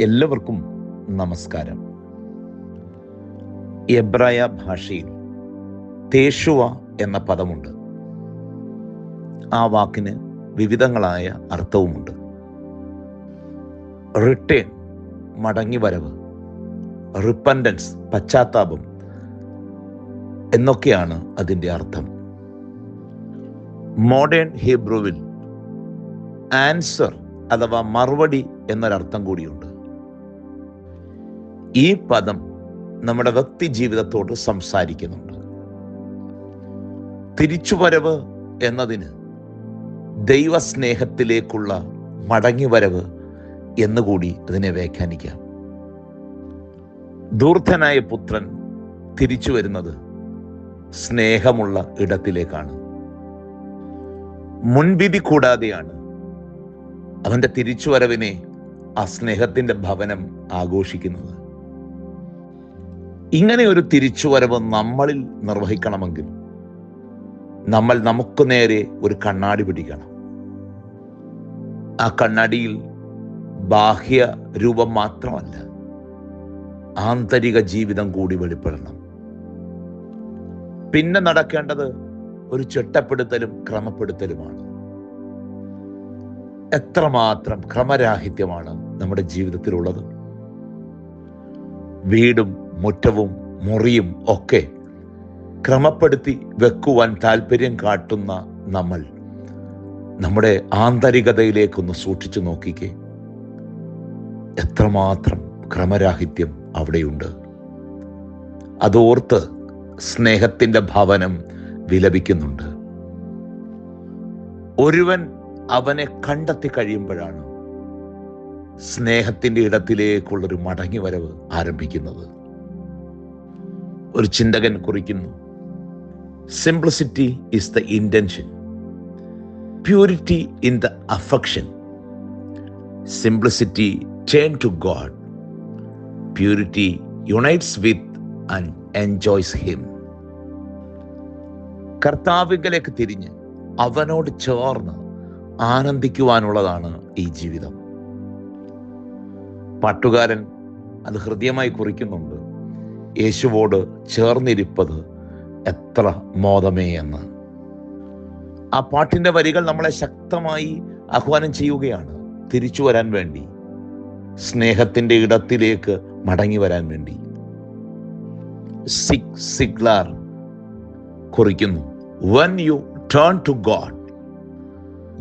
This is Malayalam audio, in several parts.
എല്ലാവർക്കും നമസ്കാരം. എബ്രായ ഭാഷയിൽ തേഷുവ എന്ന പദമുണ്ട്. ആ വാക്കിന് വിവിധങ്ങളായ അർത്ഥവുമുണ്ട്. റിട്ടേൺ മടങ്ങിവരവ് റിപ്പൻഡൻസ് പശ്ചാത്താപം എന്നൊക്കെയാണ് അതിന്റെ അർത്ഥം. മോഡേൺ ഹീബ്രുവിൽ ആൻസർ അഥവാ മറുപടി എന്നൊരർത്ഥം കൂടിയുണ്ട്. ഈ പദം നമ്മുടെ വ്യക്തി ജീവിതത്തോട് സംസാരിക്കുന്നുണ്ട്. തിരിച്ചുവരവ് എന്നതിന് ദൈവസ്നേഹത്തിലേക്കുള്ള മടങ്ങിവരവ് എന്നുകൂടി അതിനെ വ്യാഖ്യാനിക്കാം. ദൂർധനായ പുത്രൻ തിരിച്ചു വരുന്നത് സ്നേഹമുള്ള ഇടത്തിലേക്കാണ്. മുൻവിധി കൂടാതെയാണ് അവന്റെ തിരിച്ചുവരവിനെ ആ സ്നേഹത്തിന്റെ ഭവനം ആഘോഷിക്കുന്നത്. ഇങ്ങനെ ഒരു തിരിച്ചുവരവ് നമ്മളിൽ നിർവഹിക്കണമെങ്കിൽ നമ്മൾ നമുക്ക് നേരെ ഒരു കണ്ണാടി പിടിക്കണം. ആ കണ്ണാടിയിൽ ബാഹ്യ രൂപം മാത്രമല്ല ആന്തരിക ജീവിതം കൂടി വെളിപ്പെടണം. പിന്നെ നടക്കേണ്ടത് ഒരു ചിട്ടപ്പെടുത്തലും ക്രമപ്പെടുത്തലുമാണ്. എത്രമാത്രം ക്രമരാഹിത്യമാണ് നമ്മുടെ ജീവിതത്തിലുള്ളത്. വീടും മുറ്റവും മുറിയും ഒക്കെ ക്രമപ്പെടുത്തി വെക്കുവാൻ താല്പര്യം കാട്ടുന്ന നമ്മൾ നമ്മുടെ ആന്തരികതയിലേക്കൊന്ന് സൂക്ഷിച്ചു നോക്കിക്കേ. എത്രമാത്രം ക്രമരാഹിത്യം അവിടെയുണ്ട്. അതോർത്ത് സ്നേഹത്തിന്റെ ഭവനം വിലപിക്കുന്നുണ്ട്. ഒരുവൻ അവനെ കണ്ടെത്തി കഴിയുമ്പോഴാണ് സ്നേഹത്തിന്റെ ഇടത്തിലേക്കുള്ളൊരു മടങ്ങി വരവ് ആരംഭിക്കുന്നത്. ഒരു ചിന്തകൻ കുറിക്കുന്നു. Simplicity is the intention purity in the affection simplicity turn to God purity unites with and enjoys him കർത്താവിങ്കലേക്ക് തിരിഞ്ഞ് അവനോട് ചേർന്ന് ആനന്ദിക്കുവാനുള്ളതാണ് ഈ ജീവിതം. പാട്ടുകാരൻ അത് ഹൃദ്യമായി കുറിക്കുന്നുണ്ട്. യേശുവോട് ചേർന്നിരിപ്പത് എത്ര മോദമേ എന്ന്. ആ പാട്ടിന്റെ വരികൾ നമ്മളെ ശക്തമായി ആഹ്വാനം ചെയ്യുകയാണ്. തിരിച്ചു വരാൻ വേണ്ടി സ്നേഹത്തിന്റെ ഇടത്തിലേക്ക് മടങ്ങി വരാൻ വേണ്ടി. സിക് സിഗ്ലാർ കുറിക്കുന്നു when you turn to God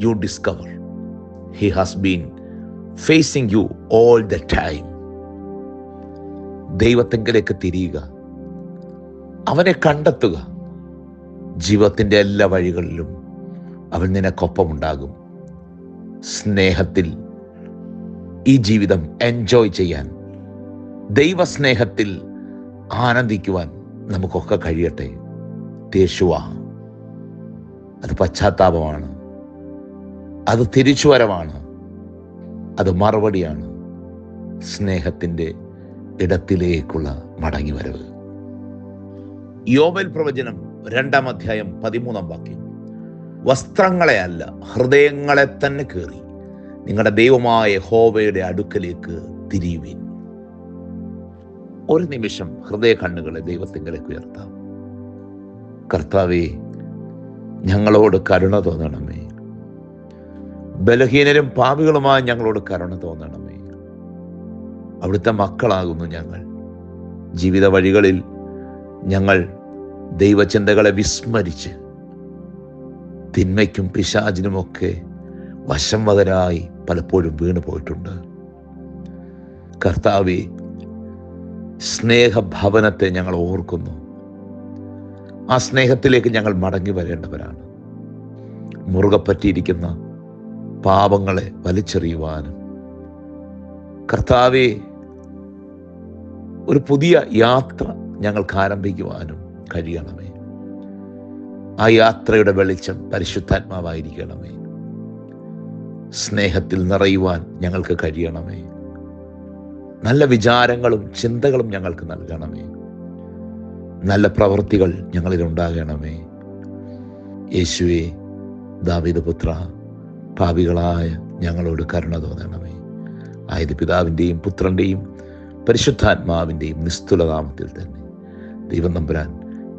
you discover he has been facing you all the time ദൈവത്തെങ്കിലേക്ക് തിരിയുക. അവനെ കണ്ടെത്തുക. ജീവിതത്തിന്റെ എല്ലാ വഴികളിലും അവൻ നിനക്കൊപ്പമുണ്ടാകും. സ്നേഹത്തിൽ ഈ ജീവിതം എൻജോയ് ചെയ്യാൻ ദൈവസ്നേഹത്തിൽ ആനന്ദിക്കുവാൻ നമുക്കൊക്കെ കഴിയട്ടെ. തേശുവ അത് പശ്ചാത്താപമാണ് അത് തിരിച്ചുവരവാണ് അത് മറുപടിയാണ് സ്നേഹത്തിന്റെ ഇടത്തിലേക്കുള്ള മടങ്ങിവരവ്. യോബൽ പ്രവചനം രണ്ടാം അധ്യായം പതിമൂന്നാം വാക്യം. വസ്ത്രങ്ങളെ അല്ല ഹൃദയങ്ങളെ തന്നെ കയറി നിങ്ങളുടെ ദൈവമായ ഹോവയുടെ അടുക്കലേക്ക് തിരിയുവിൻ. ഒരു നിമിഷം ഹൃദയ കണ്ണുകളെ ദൈവത്തിങ്കലേക്ക് ഉയർത്താം. കർത്താവേ ഞങ്ങളോട് കരുണ തോന്നണമേ. ബലഹീനരും പാപികളുമായി ഞങ്ങളോട് കരുണ തോന്നണമേ. അവിടുത്തെ മക്കളാകുന്നു ഞങ്ങൾ. ജീവിത വഴികളിൽ ഞങ്ങൾ ദൈവചിന്തകളെ വിസ്മരിച്ച് തിന്മയ്ക്കും പിശാചിനുമൊക്കെ വശംവതരായി പലപ്പോഴും വീണു പോയിട്ടുണ്ട്. കർത്താവെ സ്നേഹഭവനത്തെ ഞങ്ങൾ ഓർക്കുന്നു. ആ സ്നേഹത്തിലേക്ക് ഞങ്ങൾ മടങ്ങി വരേണ്ടവരാണ്. മുറുകെ പറ്റിയിരിക്കുന്ന പാപങ്ങളെ വലിച്ചെറിയുവാനും. കർത്താവെ ഒരു പുതിയ യാത്ര ഞങ്ങൾക്ക് ആരംഭിക്കുവാനും. കഴിയണമേ. ആ യാത്രയുടെ വെളിച്ചം പരിശുദ്ധാത്മാവായിരിക്കണമേ. സ്നേഹത്തിൽ നിറയുവാൻ ഞങ്ങൾക്ക് കഴിയണമേ. നല്ല വിചാരങ്ങളും ചിന്തകളും ഞങ്ങൾക്ക് നൽകണമേ. നല്ല പ്രവൃത്തികൾ ഞങ്ങളിൽ ഉണ്ടാകണമേ. യേശുവെ ദാവിദപുത്ര പാപികളായ ഞങ്ങളോട് കരുണ തോന്നണമേ. ആയത് പിതാവിന്റെയും പുത്രന്റെയും പരിശുദ്ധാത്മാവിന്റെയും നിസ്തുലനാമത്തിൽ തന്നെ ദൈവം നമ്പുരാൻ